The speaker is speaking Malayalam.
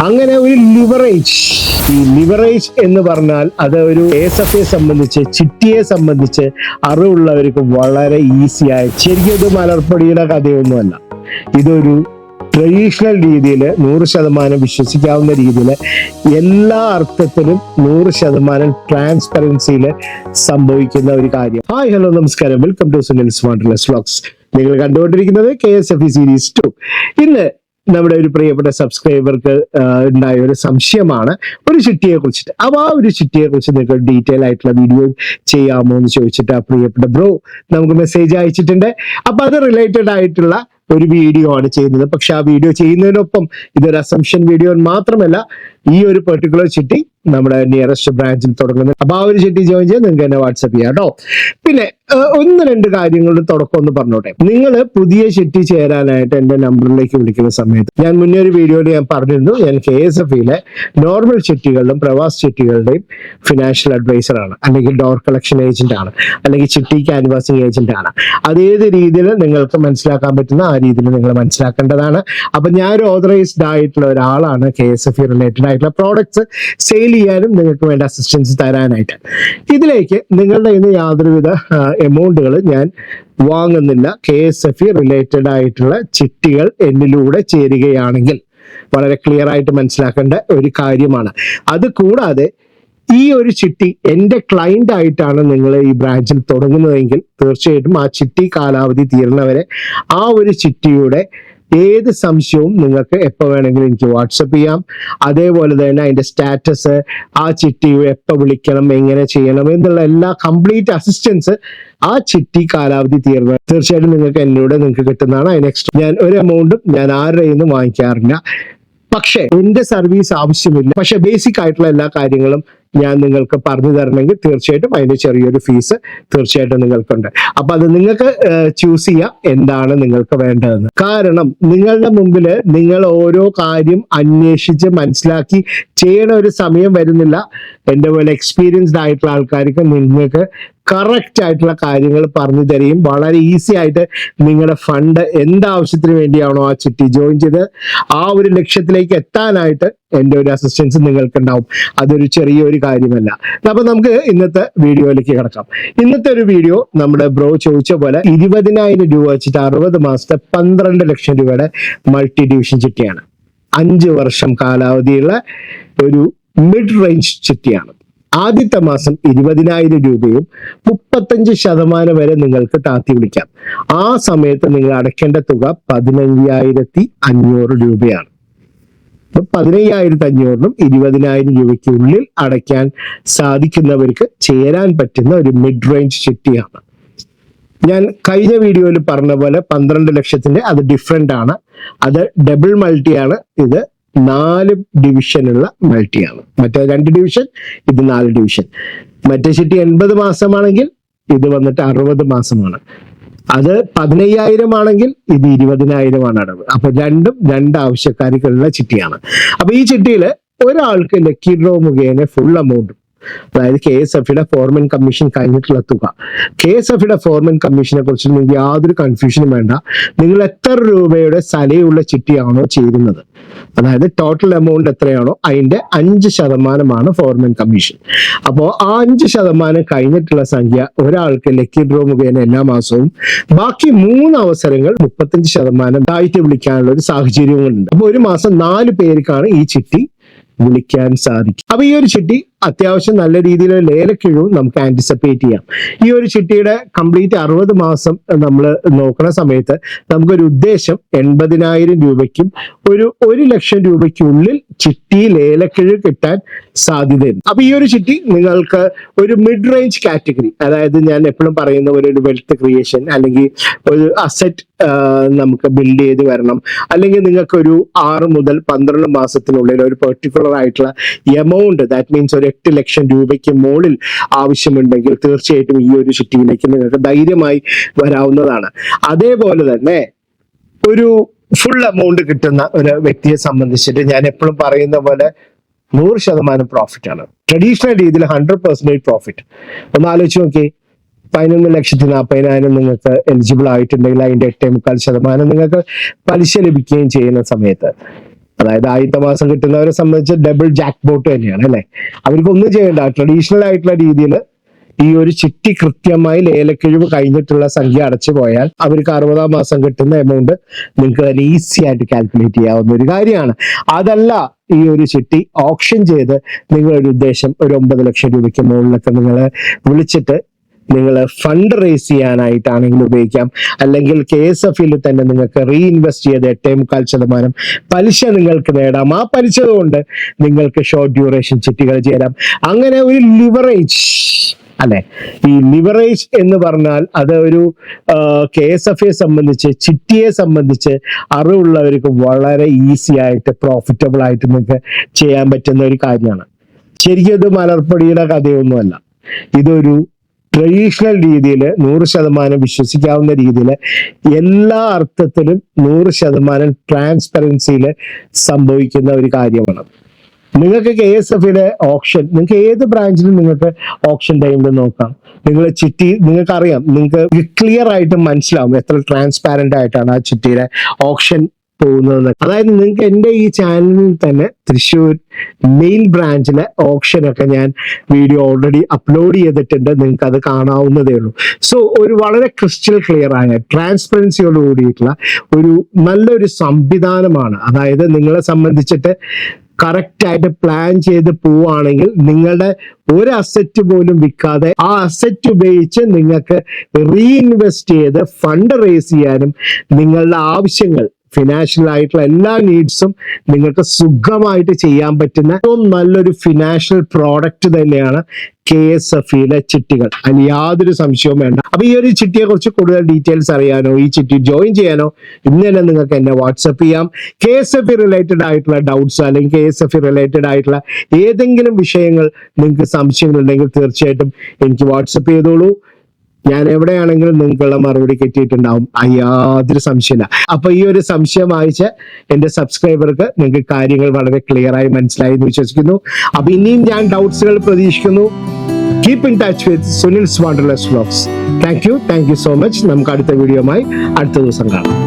അങ്ങനെ ഒരു ലിവറേജ് ഈ ലിവറേജ് എന്ന് പറഞ്ഞാൽ അത് ഒരു എസ് എഫ് സംബന്ധിച്ച് ചിട്ടിയെ സംബന്ധിച്ച് അറിവുള്ളവർക്ക് വളരെ ഈസിയായ ശരിക്കും ഇത് മലർപ്പൊടിയുടെ കഥയൊന്നുമല്ല. ഇതൊരു ട്രഡീഷണൽ രീതിയിൽ നൂറ് ശതമാനം വിശ്വസിക്കാവുന്ന രീതിയിൽ എല്ലാ അർത്ഥത്തിലും നൂറ് ശതമാനം ട്രാൻസ്പെറൻസിയിൽ സംഭവിക്കുന്ന ഒരു കാര്യം. ഹായ് ഹലോ നമസ്കാരം. Welcome to Sunil wanderless vlogs നിങ്ങൾ കണ്ടുകൊണ്ടിരിക്കുന്നത് K S F E series two ഇന്ന് നമ്മുടെ ഒരു പ്രിയപ്പെട്ട സബ്സ്ക്രൈബർക്ക് ഉണ്ടായ ഒരു സംശയമാണ്. ഒരു ചിട്ടിയെ കുറിച്ചിട്ട്. അപ്പൊ ആ ഒരു ചിട്ടിയെ കുറിച്ച് നിങ്ങൾക്ക് ഡീറ്റെയിൽ ആയിട്ടുള്ള വീഡിയോ ചെയ്യാമോ എന്ന് ചോദിച്ചിട്ട് ആ പ്രിയപ്പെട്ട ബ്രോ നമുക്ക് മെസ്സേജ് അയച്ചിട്ടുണ്ട്. അപ്പൊ അത് റിലേറ്റഡ് ആയിട്ടുള്ള ഒരു വീഡിയോ ആണ് ചെയ്യുന്നത്. പക്ഷെ ആ വീഡിയോ ചെയ്യുന്നതിനൊപ്പം ഇതൊരു അസംഷൻ വീഡിയോ മാത്രമല്ല ഈ ഒരു പെർട്ടിക്കുലർ ചിട്ടി നമ്മുടെ നിയറസ്റ്റ് ബ്രാഞ്ചിൽ തുടങ്ങുന്നത് അപ്പൊ ആ ഒരു ചിട്ടി ജോയിൻ ചെയ്യാൻ നിങ്ങൾക്ക് എന്നെ വാട്സപ്പ് ചെയ്യാം കേട്ടോ പിന്നെ ഒന്ന് രണ്ട് കാര്യങ്ങളുടെ തുടക്കം ഒന്ന് പറഞ്ഞോട്ടെ. നിങ്ങൾ പുതിയ ചിട്ടി ചേരാനായിട്ട് എന്റെ നമ്പറിലേക്ക് വിളിക്കുന്ന സമയത്ത് ഞാൻ മുന്നേ ഒരു വീഡിയോയിൽ ഞാൻ പറഞ്ഞിരുന്നു. ഞാൻ കെ എസ് എഫ് ഇയിലെ നോർമൽ ചിട്ടികളുടെയും പ്രവാസ് ചിട്ടികളുടെയും ഫിനാൻഷ്യൽ അഡ്വൈസർ ആണ്. അല്ലെങ്കിൽ ഡോർ കളക്ഷൻ ഏജന്റ് ആണ്. അല്ലെങ്കിൽ ചിട്ടി ക്യാൻവാസിംഗ് ഏജന്റ് ആണ്. അത് ഏത് രീതിയിൽ നിങ്ങൾക്ക് മനസ്സിലാക്കാൻ പറ്റുന്ന ആ രീതിയിൽ നിങ്ങൾ മനസ്സിലാക്കേണ്ടതാണ്. അപ്പൊ ഞാൻ ഒരു ഓതറൈസ്ഡ് ആയിട്ടുള്ള ഒരാളാണ് കെ എസ് എഫ് റിലേറ്റഡ് ആയിട്ടുള്ള പ്രോഡക്ട്സ് സെയിൽ ചെയ്യാനും നിങ്ങൾക്ക് വേണ്ട അസിസ്റ്റൻസ് തരാനായിട്ട്. ഇതിലേക്ക് നിങ്ങളുടെ ഇന്ന് യാതൊരുവിധ എമൗണ്ടുകൾ ഞാൻ വാങ്ങുന്നില്ല. കെ എസ് എഫ് റിലേറ്റഡ് ആയിട്ടുള്ള ചിട്ടികൾ എന്നിലൂടെ ചേരുകയാണെങ്കിൽ വളരെ ക്ലിയർ ആയിട്ട് മനസ്സിലാക്കേണ്ട ഒരു കാര്യമാണ്. അത് കൂടാതെ ഈ ഒരു ചിട്ടി എന്റെ ക്ലയന്റ് ആയിട്ടാണ് നിങ്ങൾ ഈ ബ്രാഞ്ചിൽ തുടങ്ങുന്നതെങ്കിൽ തീർച്ചയായിട്ടും ആ ചിട്ടി കാലാവധി തീരുന്നവരെ ആ ഒരു ചിട്ടിയുടെ ഏത് സംശയവും നിങ്ങൾക്ക് എപ്പോൾ വേണമെങ്കിലും എനിക്ക് വാട്സപ്പ് ചെയ്യാം. അതേപോലെ തന്നെ അതിന്റെ സ്റ്റാറ്റസ് ആ ചിട്ടി എപ്പോൾ വിളിക്കണം എങ്ങനെ ചെയ്യണം എന്നുള്ള എല്ലാ കംപ്ലീറ്റ് അസിസ്റ്റൻസ് ആ ചിട്ടി കാലാവധി തീർന്ന തീർച്ചയായിട്ടും നിങ്ങൾക്ക് എന്നോട് നിങ്ങൾക്ക് കിട്ടുന്നതാണ്. അതിന് എക്സ്ട്രാ ഞാൻ ഒരു എമൗണ്ടും ഞാൻ ആരുടെ നിന്നും വാങ്ങിക്കാറില്ല. പക്ഷേ എന്റെ സർവീസ് ആവശ്യമില്ല. പക്ഷെ ബേസിക് ആയിട്ടുള്ള എല്ലാ കാര്യങ്ങളും ഞാൻ നിങ്ങൾക്ക് പറഞ്ഞു തരണമെങ്കിൽ തീർച്ചയായിട്ടും അതിന് ചെറിയൊരു ഫീസ് തീർച്ചയായിട്ടും നിങ്ങൾക്കുണ്ട്. അപ്പൊ അത് നിങ്ങൾക്ക് ചൂസ് ചെയ്യാം എന്താണ് നിങ്ങൾക്ക് വേണ്ടതെന്ന്. കാരണം നിങ്ങളുടെ മുമ്പിൽ നിങ്ങൾ ഓരോ കാര്യം അന്വേഷിച്ച് മനസ്സിലാക്കി ചെയ്യണ ഒരു സമയം വരുന്നില്ല. എന്റെ പോലെ എക്സ്പീരിയൻസ്ഡ് ആയിട്ടുള്ള ആൾക്കാർക്ക് നിങ്ങൾക്ക് കറക്റ്റ് ആയിട്ടുള്ള കാര്യങ്ങൾ പറഞ്ഞു തരികയും വളരെ ഈസി ആയിട്ട് നിങ്ങളുടെ ഫണ്ട് എന്താവശ്യത്തിന് വേണ്ടിയാണോ ആ ചിട്ടി ജോയിൻ ചെയ്ത് ആ ഒരു ലക്ഷ്യത്തിലേക്ക് എത്താനായിട്ട് എന്റെ ഒരു അസിസ്റ്റൻസ് നിങ്ങൾക്ക് ഉണ്ടാവും അതൊരു ചെറിയൊരു കാര്യമല്ല. അപ്പൊ നമുക്ക് ഇന്നത്തെ വീഡിയോയിലേക്ക് കിടക്കാം. ഇന്നത്തെ ഒരു വീഡിയോ നമ്മുടെ ബ്രോ ചോദിച്ച പോലെ ഇരുപതിനായിരം രൂപ വെച്ചിട്ട് അറുപത് മാസത്തെ പന്ത്രണ്ട് ലക്ഷം രൂപയുടെ മൾട്ടി ഡിവിഷൻ ചിട്ടിയാണ്. അഞ്ച് വർഷം കാലാവധിയുള്ള ഒരു മിഡ് റേഞ്ച് ചിട്ടിയാണ്. ആദ്യത്തെ മാസം ഇരുപതിനായിരം രൂപയും മുപ്പത്തഞ്ച് ശതമാനം വരെ നിങ്ങൾക്ക് താത്തി വിളിക്കാം. ആ സമയത്ത് നിങ്ങൾ അടയ്ക്കേണ്ട തുക പതിനയ്യായിരത്തി അഞ്ഞൂറ് രൂപയാണ്. പതിനയ്യായിരത്തി അഞ്ഞൂറിനും ഇരുപതിനായിരം രൂപയ്ക്കുള്ളിൽ അടയ്ക്കാൻ സാധിക്കുന്നവർക്ക് ചേരാൻ പറ്റുന്ന ഒരു മിഡ് റേഞ്ച് ചിട്ടിയാണ്. ഞാൻ കഴിഞ്ഞ വീഡിയോയിൽ പറഞ്ഞ പോലെ പന്ത്രണ്ട് ലക്ഷത്തിന്റെ അത് ഡിഫറെന്റ് ആണ്. അത് ഡബിൾ മൾട്ടിയാണ് ഇത് നാല് ഡിവിഷനുള്ള മൾട്ടിയാണ് മറ്റേ രണ്ട് ഡിവിഷൻ ഇത് നാല് ഡിവിഷൻ മറ്റേ ചിട്ടി എൺപത് മാസമാണെങ്കിൽ ഇത് വന്നിട്ട് അറുപത് മാസമാണ്. അത് പതിനയ്യായിരം ആണെങ്കിൽ ഇത് ഇരുപതിനായിരമാണ് അടവ്. അപ്പൊ രണ്ടും രണ്ട് ആവശ്യക്കാർക്കുള്ള ചിട്ടിയാണ്. അപ്പൊ ഈ ചിട്ടിയിൽ ഒരാൾക്ക് ലക്കി ഡ്രോ മുഖേന ഫുൾ എമൗണ്ടും അതായത് കെ എസ് എഫിയുടെ ഫോർമൻ കമ്മീഷൻ കഴിഞ്ഞിട്ടുള്ള തുക. കെ എസ് എഫിയുടെ ഫോർമൻ കമ്മീഷനെ കുറിച്ച് നിങ്ങൾക്ക് യാതൊരു കൺഫ്യൂഷനും വേണ്ട. നിങ്ങൾ എത്ര രൂപയുടെ സലയുള്ള ചിട്ടിയാണോ ചേരുന്നത് അതായത് ടോട്ടൽ എമൗണ്ട് എത്രയാണോ അതിന്റെ അഞ്ച് ശതമാനമാണ് ഫോർമൻ കമ്മീഷൻ അപ്പോൾ ആ അഞ്ച് ശതമാനം കഴിഞ്ഞിട്ടുള്ള സംഖ്യ ഒരാൾക്ക് ലക്കി ഡ്രോ മുഖേന എല്ലാ മാസവും. ബാക്കി മൂന്ന് അവസരങ്ങൾ മുപ്പത്തഞ്ച് ശതമാനം താഴ്ത്തി വിളിക്കാനുള്ള ഒരു സാഹചര്യങ്ങളുണ്ട് അപ്പോൾ ഒരു മാസം നാല് പേർക്കാണ് ഈ ചിട്ടി വിളിക്കാൻ സാധിക്കും. അപ്പൊ ഈ ഒരു ചിട്ടി അത്യാവശ്യം നല്ല രീതിയിൽ ലേലക്കിഴവും നമുക്ക് ആന്റിസിപ്പേറ്റ് ചെയ്യാം. ഈ ഒരു ചിട്ടിയുടെ കംപ്ലീറ്റ് അറുപത് മാസം നമ്മൾ നോക്കുന്ന സമയത്ത് നമുക്കൊരു ഉദ്ദേശം എൺപതിനായിരം രൂപയ്ക്കും ഒരു ഒരു ലക്ഷം രൂപയ്ക്കുള്ളിൽ ചിട്ടി ലേലക്കിഴ് കിട്ടാൻ സാധ്യതയുണ്ട്. അപ്പൊ ഈ ഒരു ചിട്ടി നിങ്ങൾക്ക് ഒരു മിഡ് റേഞ്ച് കാറ്റഗറി അതായത് ഞാൻ എപ്പോഴും പറയുന്ന പോലെ ഒരു വെൽത്ത് ക്രിയേഷൻ അല്ലെങ്കിൽ ഒരു അസറ്റ് നമുക്ക് ബിൽഡ് ചെയ്ത് വരണം. അല്ലെങ്കിൽ നിങ്ങൾക്ക് ഒരു ആറ് മുതൽ പന്ത്രണ്ട് മാസത്തിനുള്ളിൽ ഒരു പെർട്ടിക്കുലർ ആയിട്ടുള്ള എമൗണ്ട് ദാറ്റ് മീൻസ് ഒരു എട്ട് ലക്ഷം രൂപയ്ക്ക് മുകളിൽ ആവശ്യമുണ്ടെങ്കിൽ തീർച്ചയായിട്ടും ഈ ഒരു ചിട്ടിയിലേക്ക് നിങ്ങൾക്ക് ധൈര്യമായി വരാവുന്നതാണ്. അതേപോലെ തന്നെ ഒരു ഫുൾ എമൗണ്ട് കിട്ടുന്ന ഒരു വ്യക്തിയെ സംബന്ധിച്ചിട്ട് ഞാൻ എപ്പോഴും പറയുന്ന പോലെ നൂറ് ശതമാനം പ്രോഫിറ്റ് ആണ്. ട്രഡീഷണൽ രീതിയിൽ ഹൺഡ്രഡ് പെർസെന്റേജ് പ്രോഫിറ്റ് ഒന്ന് ആലോചിച്ച് നോക്കി. പതിനൊന്ന് ലക്ഷത്തി നാൽപ്പതിനായിരം നിങ്ങൾക്ക് എലിജിബിൾ ആയിട്ടുണ്ടെങ്കിൽ അതിന്റെ എട്ടേ മുക്കാൽ ശതമാനം നിങ്ങൾക്ക് പലിശ ലഭിക്കുകയും ചെയ്യുന്ന സമയത്ത്. അതായത് ആദ്യത്തെ മാസം കിട്ടുന്നവരെ സംബന്ധിച്ച് ഡബിൾ ജാക്ക് ബോട്ട് തന്നെയാണ് അല്ലെ? അവർക്ക് ഒന്നും ചെയ്യേണ്ട. ട്രഡീഷണൽ ആയിട്ടുള്ള രീതിയിൽ ഈ ഒരു ചിട്ടി കൃത്യമായി ലേലക്കിഴിവ് കഴിഞ്ഞിട്ടുള്ള സംഖ്യ അടച്ചു പോയാൽ അവർക്ക് അറുപതാം മാസം കിട്ടുന്ന എമൗണ്ട് നിങ്ങൾക്ക് തന്നെ ഈസി ആയിട്ട് കാൽക്കുലേറ്റ് ചെയ്യാവുന്ന ഒരു കാര്യമാണ്. അതല്ല ഈ ഒരു ചിട്ടി ഓപ്ഷൻ ചെയ്ത് നിങ്ങളൊരു ഉദ്ദേശം ഒരു ഒമ്പത് ലക്ഷം രൂപയ്ക്ക് മുകളിലൊക്കെ നിങ്ങൾ വിളിച്ചിട്ട് നിങ്ങൾ ഫണ്ട് റേസ് ചെയ്യാനായിട്ടാണെങ്കിൽ ഉപയോഗിക്കാം. അല്ലെങ്കിൽ കെ എസ് എഫിൽ തന്നെ നിങ്ങൾക്ക് റീഇൻവെസ്റ്റ് ചെയ്ത് എട്ടേ മുക്കാൽ ശതമാനം പലിശ നിങ്ങൾക്ക് നേടാം. ആ പലിശ കൊണ്ട് നിങ്ങൾക്ക് ഷോർട്ട് ഡ്യൂറേഷൻ ചിട്ടികൾ ചേരാം. അങ്ങനെ ഒരു ലിവറേജ് അല്ലെ? ഈ ലിവറേജ് എന്ന് പറഞ്ഞാൽ അത് ഒരു കെ എസ് എഫ് എ സംബന്ധിച്ച് ചിട്ടിയെ സംബന്ധിച്ച് അറിവുള്ളവർക്ക് വളരെ ഈസി ആയിട്ട് പ്രോഫിറ്റബിൾ ആയിട്ട് നിങ്ങൾക്ക് ചെയ്യാൻ പറ്റുന്ന ഒരു കാര്യമാണ്. ശരിക്കും ഇത് മലർപ്പൊടിയുടെ കഥയൊന്നുമല്ല. ഇതൊരു ട്രഡീഷണൽ രീതിയിൽ നൂറ് ശതമാനം വിശ്വസിക്കാവുന്ന രീതിയിൽ എല്ലാ അർത്ഥത്തിലും നൂറ് ശതമാനം ട്രാൻസ്പെറൻസിയിൽ സംഭവിക്കുന്ന ഒരു കാര്യമാണ്. നിങ്ങൾക്ക് കെ എസ് എഫിലെ ഓപ്ഷൻ നിങ്ങൾക്ക് ഏത് ബ്രാഞ്ചിലും നിങ്ങൾക്ക് ഓപ്ഷൻ ടൈമിൽ നോക്കാം. നിങ്ങൾ ചിട്ടി നിങ്ങൾക്ക് അറിയാം നിങ്ങൾക്ക് ക്ലിയർ ആയിട്ട് മനസ്സിലാവും എത്ര ട്രാൻസ്പാരന്റ് ആയിട്ടാണ് ആ ചിട്ടിയുടെ ഓപ്ഷൻ പോകുന്നത് അതായത് നിങ്ങൾക്ക് എന്റെ ഈ ചാനലിൽ തന്നെ തൃശ്ശൂർ മെയിൻ ബ്രാഞ്ചിലെ ഓപ്ഷൻ ഒക്കെ ഞാൻ വീഡിയോ ഓൾറെഡി അപ്ലോഡ് ചെയ്തിട്ടുണ്ട്. നിങ്ങൾക്ക് അത് കാണാവുന്നതേ ഉള്ളൂ. സോ ഒരു വളരെ ക്രിസ്റ്റൽ ക്ലിയർ ആയ ട്രാൻസ്പെറൻസിയോട് കൂടിയിട്ടുള്ള ഒരു നല്ലൊരു സംവിധാനമാണ്. അതായത് നിങ്ങളെ സംബന്ധിച്ചിട്ട് കറക്റ്റ് ആയിട്ട് പ്ലാൻ ചെയ്ത് പോവുകയാണെങ്കിൽ നിങ്ങളുടെ ഒരു അസറ്റ് പോലും വിൽക്കാതെ ആ അസറ്റ് ഉപയോഗിച്ച് നിങ്ങൾക്ക് റീഇൻവെസ്റ്റ് ചെയ്ത് ഫണ്ട് റേസ് ചെയ്യാനും നിങ്ങളുടെ ആവശ്യങ്ങൾ ഫിനാൻഷ്യൽ ആയിട്ടുള്ള എല്ലാ നീഡ്സും നിങ്ങൾക്ക് സുഖമായിട്ട് ചെയ്യാൻ പറ്റുന്ന ഏറ്റവും നല്ലൊരു ഫിനാൻഷ്യൽ പ്രോഡക്റ്റ് തന്നെയാണ് കെ എസ് എഫ് ഇയിലെ ചിട്ടികൾ. അതിൽ യാതൊരു സംശയവും വേണ്ട. അപ്പൊ ഈ ഒരു ചിട്ടിയെ കുറിച്ച് കൂടുതൽ ഡീറ്റെയിൽസ് അറിയാനോ ഈ ചിട്ടി ജോയിൻ ചെയ്യാനോ ഇന്ന് തന്നെ നിങ്ങൾക്ക് എന്നെ വാട്സപ്പ് ചെയ്യാം. കെ എസ് എഫ് റിലേറ്റഡ് ആയിട്ടുള്ള ഡൗട്ട്സ് അല്ലെങ്കിൽ കെ എസ് എഫ് റിലേറ്റഡ് ആയിട്ടുള്ള ഏതെങ്കിലും വിഷയങ്ങൾ നിങ്ങൾക്ക് സംശയങ്ങളുണ്ടെങ്കിൽ തീർച്ചയായിട്ടും എനിക്ക് വാട്സപ്പ് ചെയ്തോളൂ. ഞാൻ എവിടെയാണെങ്കിലും നിങ്ങൾക്കുള്ള മറുപടി കിട്ടിയിട്ടുണ്ടാവും. യാതൊരു സംശയമില്ല അപ്പൊ ഈ ഒരു സംശയം വായിച്ച എന്റെ സബ്സ്ക്രൈബർക്ക് നിങ്ങൾക്ക് കാര്യങ്ങൾ വളരെ ക്ലിയർ ആയി മനസ്സിലായി എന്ന് വിശ്വസിക്കുന്നു. അപ്പൊ ഇനിയും ഞാൻ ഡൗട്ട്സുകൾ പ്രതീക്ഷിക്കുന്നു. Keep in touch with Sunil സ്വാണ്ടർലെസ് vlogs thank you thank you so much നമുക്ക് അടുത്ത വീഡിയോമായി അടുത്ത ദിവസം കാണാം.